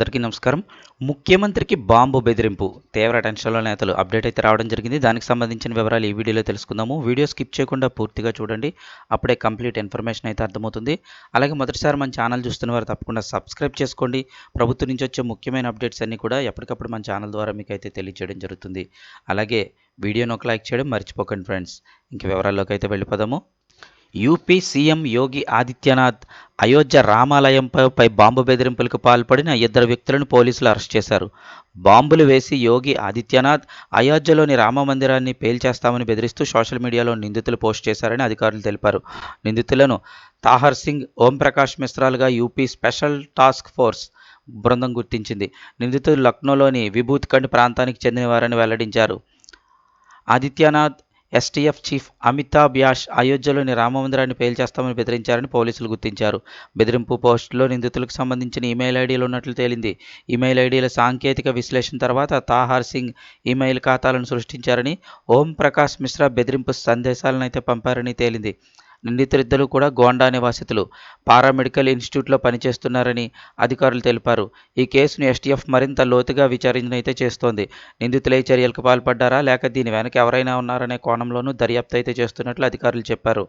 అందరికీ నమస్కారం. ముఖ్యమంత్రికి బాంబు బెదిరింపు. తీవ్ర టెన్షన్లో నేతలు అప్డేట్ అయితే రావడం జరిగింది. దానికి సంబంధించిన వివరాలు ఈ వీడియోలో తెలుసుకుందాము. వీడియో స్కిప్ చేయకుండా పూర్తిగా చూడండి. అప్పుడే కంప్లీట్ ఇన్ఫర్మేషన్ అయితే అర్థమవుతుంది. అలాగే మొదటిసారి మన ఛానల్ చూస్తున్న వారు తప్పకుండా సబ్స్క్రైబ్ చేసుకోండి. ప్రభుత్వం నుంచి వచ్చే ముఖ్యమైన అప్డేట్స్ అన్నీ కూడా ఎప్పటికప్పుడు మన ఛానల్ ద్వారా మీకు అయితే తెలియజేయడం జరుగుతుంది. అలాగే వీడియోను ఒక లైక్ చేయడం మర్చిపోకండి ఫ్రెండ్స్. ఇంక వివరాల్లోకి అయితే వెళ్ళిపోదాము. యూపీ సీఎం యోగి ఆదిత్యనాథ్ అయోధ్య రామాలయంపై బాంబు బెదిరింపులకు పాల్పడిన ఇద్దరు వ్యక్తులను పోలీసులు అరెస్ట్ చేశారు. బాంబులు వేసి యోగి ఆదిత్యనాథ్ అయోధ్యలోని రామ మందిరాన్ని పేల్చేస్తామని బెదిరిస్తూ సోషల్ మీడియాలో నిందితులు పోస్ట్ చేశారని అధికారులు తెలిపారు. నిందితులను తాహర్ సింగ్ ఓంప్రకాష్ మిశ్రాలుగా యూపీ స్పెషల్ టాస్క్ ఫోర్స్ బృందం గుర్తించింది. నిందితులు లక్నోలోని విభూత్ ఖండ్ ప్రాంతానికి చెందినవారని వెల్లడించారు. ఆదిత్యనాథ్ ఎస్టీఎఫ్ చీఫ్ అమితాబ్ యాష్ అయోధ్యలోని రామమందిరాన్ని పేల్చేస్తామని బెదిరించారని పోలీసులు గుర్తించారు. బెదిరింపు పోస్టులో నిందితులకు సంబంధించిన ఈమెయిల్ ఐడీలు ఉన్నట్లు తేలింది. ఈమెయిల్ ఐడీల సాంకేతిక విశ్లేషణ తర్వాత తాహార్ సింగ్ ఈమెయిల్ ఖాతాలను సృష్టించారని ఓం ప్రకాష్ మిశ్రా బెదిరింపు సందేశాలను అయితే పంపారని తేలింది. నిందితులిద్దరూ కూడా గోండా నివాసితులు. పారామెడికల్ ఇన్స్టిట్యూట్లో పనిచేస్తున్నారని అధికారులు తెలిపారు. ఈ కేసును ఎస్టీఎఫ్ మరింత లోతుగా విచారణ అయితే చేస్తోంది. నిందితులై చర్యలకు పాల్పడ్డారా? లేక దీని వెనక ఎవరైనా ఉన్నారనే కోణంలోనూ దర్యాప్తు అయితే చేస్తున్నట్లు అధికారులు చెప్పారు.